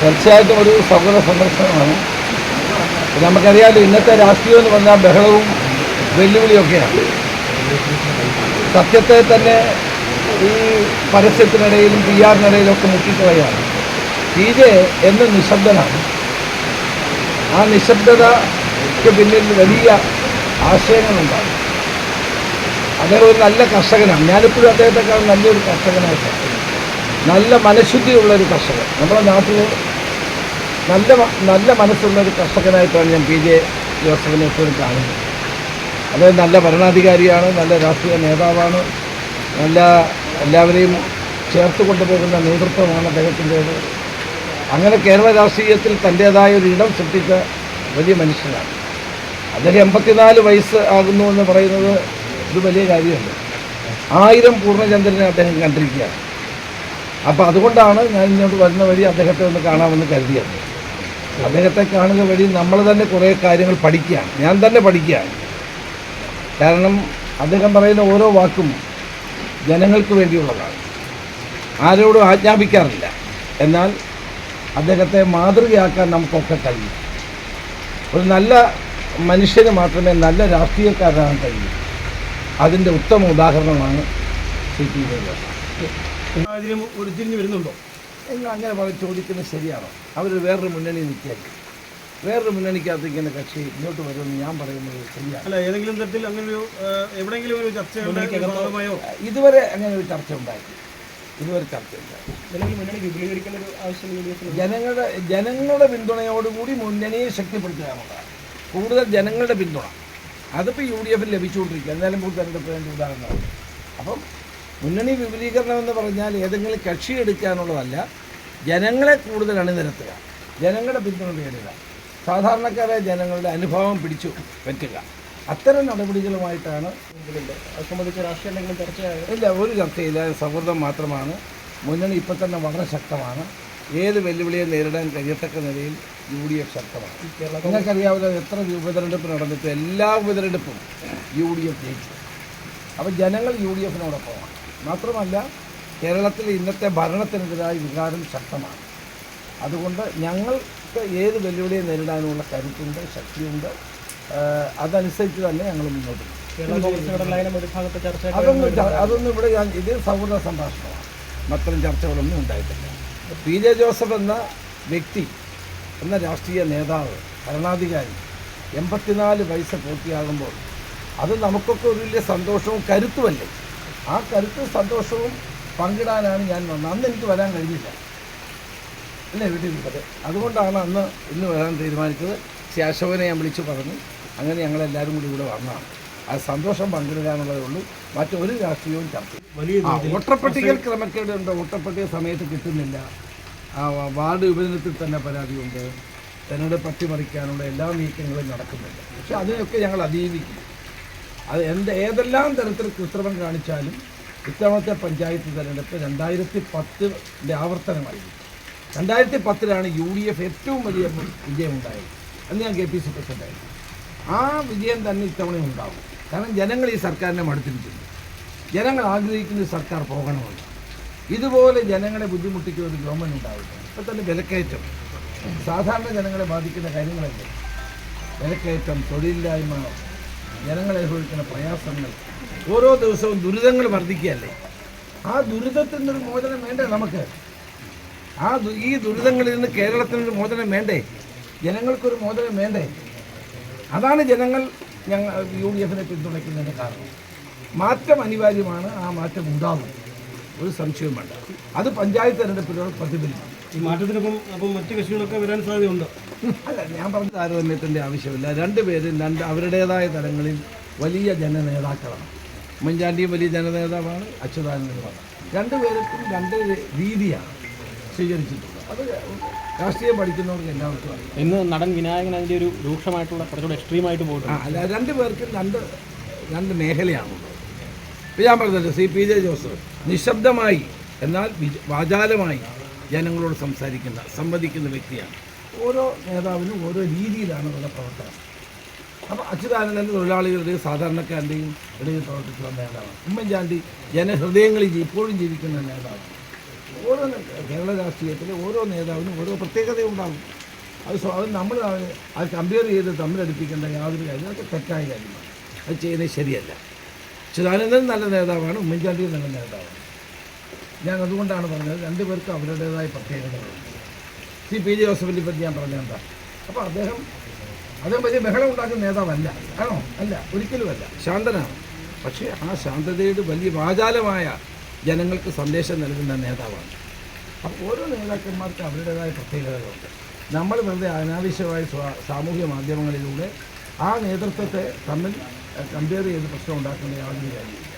തീർച്ചയായിട്ടും ഒരു സൗഹൃദ സന്ദർശനമാണ് നമുക്കറിയാമല്ലോ ഇന്നത്തെ രാഷ്ട്രീയം എന്ന് പറഞ്ഞാൽ ബഹളവും വെല്ലുവിളിയൊക്കെയാണ്. സത്യത്തെ തന്നെ ഈ പരസ്യത്തിനിടയിലും പി ആറിനിടയിലൊക്കെ മുട്ടിക്കളയാണ് പി ജെ എന്ന് നിശബ്ദനാണ്. ആ നിശബ്ദതയ്ക്ക് പിന്നിൽ വലിയ ആശയങ്ങളുണ്ടാകും. അദ്ദേഹം ഒരു നല്ല കർഷകനാണ്. ഞാനിപ്പോഴും അദ്ദേഹത്തെക്കാൾ നല്ലൊരു കർഷകനായിട്ടാണ്. നല്ല മനഃശുദ്ധിയുള്ള ഒരു കർഷകൻ. നമ്മുടെ നാട്ടിൽ നല്ല നല്ല മനസ്സുള്ള ഒരു കർഷകനായിട്ടാണ് ഞാൻ പി ജെ ജോസഫിനെ എപ്പോഴും കാണുന്നത്. അദ്ദേഹം നല്ല ഭരണാധികാരിയാണ് നല്ല രാഷ്ട്രീയ നേതാവാണ് നല്ല എല്ലാവരെയും ചേർത്ത് കൊണ്ടുപോകുന്ന നേതൃത്വമാണ് അദ്ദേഹത്തിന്റേത്. അങ്ങനെ കേരള രാഷ്ട്രീയത്തിൽ തന്റേതായ ഒരു ഇടം സൃഷ്ടിച്ച വലിയ മനുഷ്യനാണ്. അദ്ദേഹം എൺപത്തിനാല് വയസ്സ് ആകുന്നു എന്ന് പറയുന്നത് ഒരു വലിയ കാര്യമല്ല. ആയിരം പൂർണചന്ദ്രനെ അദ്ദേഹം കണ്ടിരിക്കുകയാണ്. അപ്പോൾ അതുകൊണ്ടാണ് ഞാൻ ഇങ്ങോട്ട് വരുന്ന വഴി അദ്ദേഹത്തെ ഒന്ന് കാണാമെന്ന് കരുതിയത്. അദ്ദേഹത്തെ കാണുക വഴി നമ്മൾ തന്നെ കുറേ കാര്യങ്ങൾ പഠിക്കുകയാണ്. ഞാൻ തന്നെ പഠിക്കുകയാണ്. കാരണം അദ്ദേഹം പറയുന്ന ഓരോ വാക്കും ജനങ്ങൾക്ക് വേണ്ടിയുള്ളതാണ്. ആരോടും ആജ്ഞാപിക്കാറില്ല. എന്നാൽ അദ്ദേഹത്തെ മാതൃകയാക്കാൻ നമുക്കൊക്കെ കഴിയും. ഒരു നല്ല മനുഷ്യന് മാത്രമേ നല്ല രാഷ്ട്രീയക്കാരനാകാൻ കഴിയൂ. അതിന്റെ ഉത്തമ ഉദാഹരണമാണ് സി പി വരുന്നുണ്ടോ? നിങ്ങൾ അങ്ങനെ പറഞ്ഞ് ചോദിക്കുന്നത് ശരിയാണോ? അവർ വേറൊരു മുന്നണി നിൽക്കുകയായിരിക്കും വേറൊരു മുന്നണിക്കകത്ത് ഇങ്ങനെ കക്ഷി ഇങ്ങോട്ട് വരുമെന്ന് ഞാൻ പറയുന്നത് ശരിയാണ്? അല്ല ഏതെങ്കിലും തരത്തിൽ അങ്ങനെ ഒരു എവിടെയെങ്കിലും ഒരു ചർച്ച ഇതുവരെ അങ്ങനെ ഒരു ചർച്ച ഉണ്ടായിട്ടില്ല ഇതുവരെ ചർച്ച ഉണ്ടായി മുന്നണി വിപുലീകരിക്കേണ്ട ഒരു ആവശ്യം യു ഡി എഫിന് ജനങ്ങളുടെ ജനങ്ങളുടെ പിന്തുണയോടുകൂടി മുന്നണിയെ ശക്തിപ്പെടുത്തുക എന്നുള്ളതാണ് കൂടുതൽ ജനങ്ങളുടെ പിന്തുണ. അതിപ്പോൾ യു ഡി എഫിൽ ലഭിച്ചുകൊണ്ടിരിക്കുക കൂടുതൽ തെരഞ്ഞെടുപ്പ് ഉദാഹരണമാണ് അപ്പം മുന്നണി വിപുലീകരണം എന്ന് പറഞ്ഞാൽ ഏതെങ്കിലും കക്ഷി എടുക്കാനുള്ളതല്ല ജനങ്ങളെ കൂടുതൽ അണിനിരത്തുക ജനങ്ങളുടെ പിന്തുണ നേടുക സാധാരണക്കാരെ ജനങ്ങളുടെ അനുഭവം പിടിച്ചു പറ്റുക. അത്തരം നടപടികളുമായിട്ടാണ് സംബന്ധിച്ച സംബന്ധിച്ച് രാഷ്ട്രീയ എന്തെങ്കിലും ചർച്ചയായോ? ഇല്ല ഒരു ചർച്ചയില്ല. സൗഹൃദം മാത്രമാണ്. മുന്നണി ഇപ്പം തന്നെ വളരെ ശക്തമാണ്. ഏത് വെല്ലുവിളിയെ നേരിടാൻ കഴിയത്തക്ക നിലയിൽ യു ഡി എഫ് ശക്തമാണ്. നിങ്ങൾക്കറിയാവുന്ന എത്ര ഉപതെരഞ്ഞെടുപ്പ് നടന്നിട്ട് എല്ലാ ഉപതെരഞ്ഞെടുപ്പും യു ഡി എഫ് ജയിച്ചു. അപ്പോൾ ജനങ്ങൾ യു ഡി എഫിനോടൊപ്പമാണ്. മാത്രമല്ല കേരളത്തിൽ ഇന്നത്തെ ഭരണത്തിനെതിരായ വികാരം ശക്തമാണ്. അതുകൊണ്ട് ഞങ്ങൾക്ക് ഏത് വെല്ലുവിളിയെ നേരിടാനുള്ള കരുത്തുണ്ട് ശക്തിയുണ്ട്. അതനുസരിച്ച് തന്നെ ഞങ്ങൾ മുന്നോട്ട് അതൊന്നും അതൊന്നും ഇവിടെ ഞാൻ ഇത് സൗഹൃദ സംഭാഷണമാണ്. അത്തരം ചർച്ചകളൊന്നും ഉണ്ടായിട്ടില്ല. പി ജെ ജോസഫ് എന്ന വ്യക്തി എന്ന രാഷ്ട്രീയ നേതാവ് ഭരണാധികാരി എൺപത്തിനാല് വയസ്സ് പൂർത്തിയാകുമ്പോൾ അത് നമുക്കൊക്കെ ഒരു വലിയ സന്തോഷവും കരുത്തുമല്ലേ? ആ കരുത്തും സന്തോഷവും പങ്കിടാനാണ് ഞാൻ വന്നത്. അന്ന് എനിക്ക് വരാൻ കഴിഞ്ഞില്ല. അല്ലേ വീട്ടിൽ ഇരിക്കട്ടെ? അതുകൊണ്ടാണ് അന്ന് ഇന്ന് വരാൻ തീരുമാനിച്ചത്. ശ്രീ അശോകനെ ഞാൻ വിളിച്ചു പറഞ്ഞു. അങ്ങനെ ഞങ്ങളെല്ലാവരും കൂടി ഇവിടെ വന്നതാണ്. ആ സന്തോഷം പങ്കിടുക എന്നുള്ളതേ ഉള്ളൂ. മറ്റൊരു രാഷ്ട്രീയവും ചർച്ച വോട്ടർപട്ടികയിൽ ക്രമക്കേടുണ്ട് വോട്ടർപട്ടിക സമയത്ത് കിട്ടുന്നില്ല. ആ വാർഡ് വിഭജനത്തിൽ തന്നെ പരാതിയുണ്ട്. തെരഞ്ഞെടുപ്പ് അട്ടിമറിക്കാനുള്ള എല്ലാ നീക്കങ്ങളും നടക്കുന്നുണ്ട്. പക്ഷെ അതിനൊക്കെ ഞങ്ങൾ അതിജീവിക്കും. അത് എന്ത് ഏതെല്ലാം തരത്തിൽ കൃത്രിമം കാണിച്ചാലും ഇത്തവണത്തെ പഞ്ചായത്ത് തെരഞ്ഞെടുപ്പ് രണ്ടായിരത്തി പത്തിന്റെ ആവർത്തനമായിരുന്നു. രണ്ടായിരത്തി പത്തിലാണ് യു ഡി എഫ് ഏറ്റവും വലിയ വിജയമുണ്ടായത്. അന്ന് ഞാൻ കെ പി സി പ്രസിഡന്റായിരുന്നു ആ വിജയം തന്നെ ഇത്തവണ ഉണ്ടാവും കാരണം ജനങ്ങൾ ഈ സർക്കാരിനെ മടുത്തിരിക്കുന്നു. ജനങ്ങൾ ആഗ്രഹിക്കുന്ന സർക്കാർ പോകണമല്ല. ഇതുപോലെ ജനങ്ങളെ ബുദ്ധിമുട്ടിക്കുന്ന ഒരു ഗവൺമെന്റ് ഉണ്ടാവില്ല ഇപ്പം തന്നെ വിലക്കയറ്റം. സാധാരണ ജനങ്ങളെ ബാധിക്കുന്ന കാര്യങ്ങളല്ലേ? വിലക്കയറ്റം തൊഴിലില്ലായ്മ ജനങ്ങൾ അനുഭവിക്കുന്ന പ്രയാസങ്ങൾ ഓരോ ദിവസവും ദുരിതങ്ങൾ വർദ്ധിക്കുകയല്ലേ? ആ ദുരിതത്തിൽ നിന്നൊരു മോചനം വേണ്ടേ നമുക്ക്? ആ ഈ ദുരിതങ്ങളിൽ നിന്ന് കേരളത്തിനൊരു മോചനം വേണ്ടേ? ജനങ്ങൾക്കൊരു മോചനം വേണ്ടേ? അതാണ് ജനങ്ങൾ ഞങ്ങൾ യു ഡി എഫിനെ പിന്തുണയ്ക്കുന്നതിന്റെ കാരണം. മാറ്റം അനിവാര്യമാണ് ആ മാറ്റം ഉണ്ടാകും ഒരു സംശയവും വേണ്ട അത് പഞ്ചായത്ത് തെരഞ്ഞെടുപ്പിലൂടെ പ്രതിഫലിക്കും. ഈ മാറ്റത്തിനൊപ്പം അപ്പം മറ്റു കക്ഷികളൊക്കെ വരാൻ സാധ്യതയുണ്ട്? അല്ല ഞാൻ പറഞ്ഞ താരതമ്യത്തിന്റെ ആവശ്യമില്ല. രണ്ടുപേരും രണ്ട് അവരുടേതായ തലങ്ങളിൽ വലിയ ജനനേതാക്കളാണ്. ഉമ്മൻചാണ്ടിയും വലിയ ജനനേതാവാണ് അച്യുതാനന്ദനുമാണ് രണ്ടുപേർക്കും രണ്ട് രീതിയാണ് സ്വീകരിച്ചിട്ടുള്ളത്. അത് രാഷ്ട്രീയം പഠിക്കുന്നവർക്ക് എല്ലാവർക്കും അറിയാം. ഇന്ന് നടൻ വിനായകൻ അതിന്റെ ഒരു രൂക്ഷമായിട്ടുള്ള കുറച്ചുകൂടെ എക്സ്ട്രീമായിട്ട് പോയിട്ടുണ്ട്. അല്ല രണ്ട് പേർക്കും രണ്ട് രണ്ട് മേഖലയാണുള്ളത് ഇപ്പം ഞാൻ പറഞ്ഞല്ലോ സി പി ജെ ജോസഫ് നിശബ്ദമായി എന്നാൽ വിജ- വാചാലമായി ജനങ്ങളോട് സംസാരിക്കുന്ന സംവദിക്കുന്ന വ്യക്തിയാണ്. ഓരോ നേതാവിനും ഓരോ രീതിയിലാണ് അവരുടെ പ്രവർത്തനം. അപ്പോൾ അച്യുതാനന്ദൻ തൊഴിലാളികളുടെയും സാധാരണക്കാരുടെയും ഇടയിൽ പ്രവർത്തിക്കുന്ന നേതാവാണ്. ഉമ്മൻചാണ്ടി ജനഹൃദയങ്ങളിൽ ഇപ്പോഴും ജീവിക്കുന്ന നേതാവാണ്. ഓരോ കേരള രാഷ്ട്രീയത്തിലെ ഓരോ നേതാവിനും ഓരോ പ്രത്യേകതയുണ്ടാകും. അത് അത് നമ്മൾ അത് കമ്പയർ ചെയ്ത് തമ്മിലടുപ്പിക്കേണ്ട യാതൊരു കാര്യം അതൊക്കെ തെറ്റായ കാര്യമാണ്. അത് ചെയ്യുന്നത് ശരിയല്ല. അച്യുതാനന്ദൻ നല്ല നേതാവാണ് ഉമ്മൻചാണ്ടിയും നല്ല നേതാവാണ്. ഞാൻ അതുകൊണ്ടാണ് പറഞ്ഞത് രണ്ടുപേർക്കും അവരുടേതായ പ്രത്യേകതകളുണ്ട് സി പി ജോസഫിനെ പറ്റി ഞാൻ പറഞ്ഞ എന്താ? അപ്പോൾ അദ്ദേഹം അദ്ദേഹം വലിയ ബഹളം ഉണ്ടാക്കുന്ന നേതാവല്ല. ആണോ? അല്ല ഒരിക്കലുമല്ല ശാന്തനാണ്. പക്ഷേ ആ ശാന്തതയുടെ വലിയ വാചാലമായ ജനങ്ങൾക്ക് സന്ദേശം നൽകുന്ന നേതാവാണ്. അപ്പോൾ ഓരോ നേതാക്കന്മാർക്ക് അവരുടേതായ പ്രത്യേകതകളുണ്ട്. നമ്മൾ വെറുതെ അനാവശ്യമായ സാമൂഹ്യ മാധ്യമങ്ങളിലൂടെ ആ നേതൃത്വത്തെ തമ്മിൽ കമ്പയർ ചെയ്ത് പ്രശ്നം ഉണ്ടാക്കുന്ന യാതൊരു കാര്യമില്ല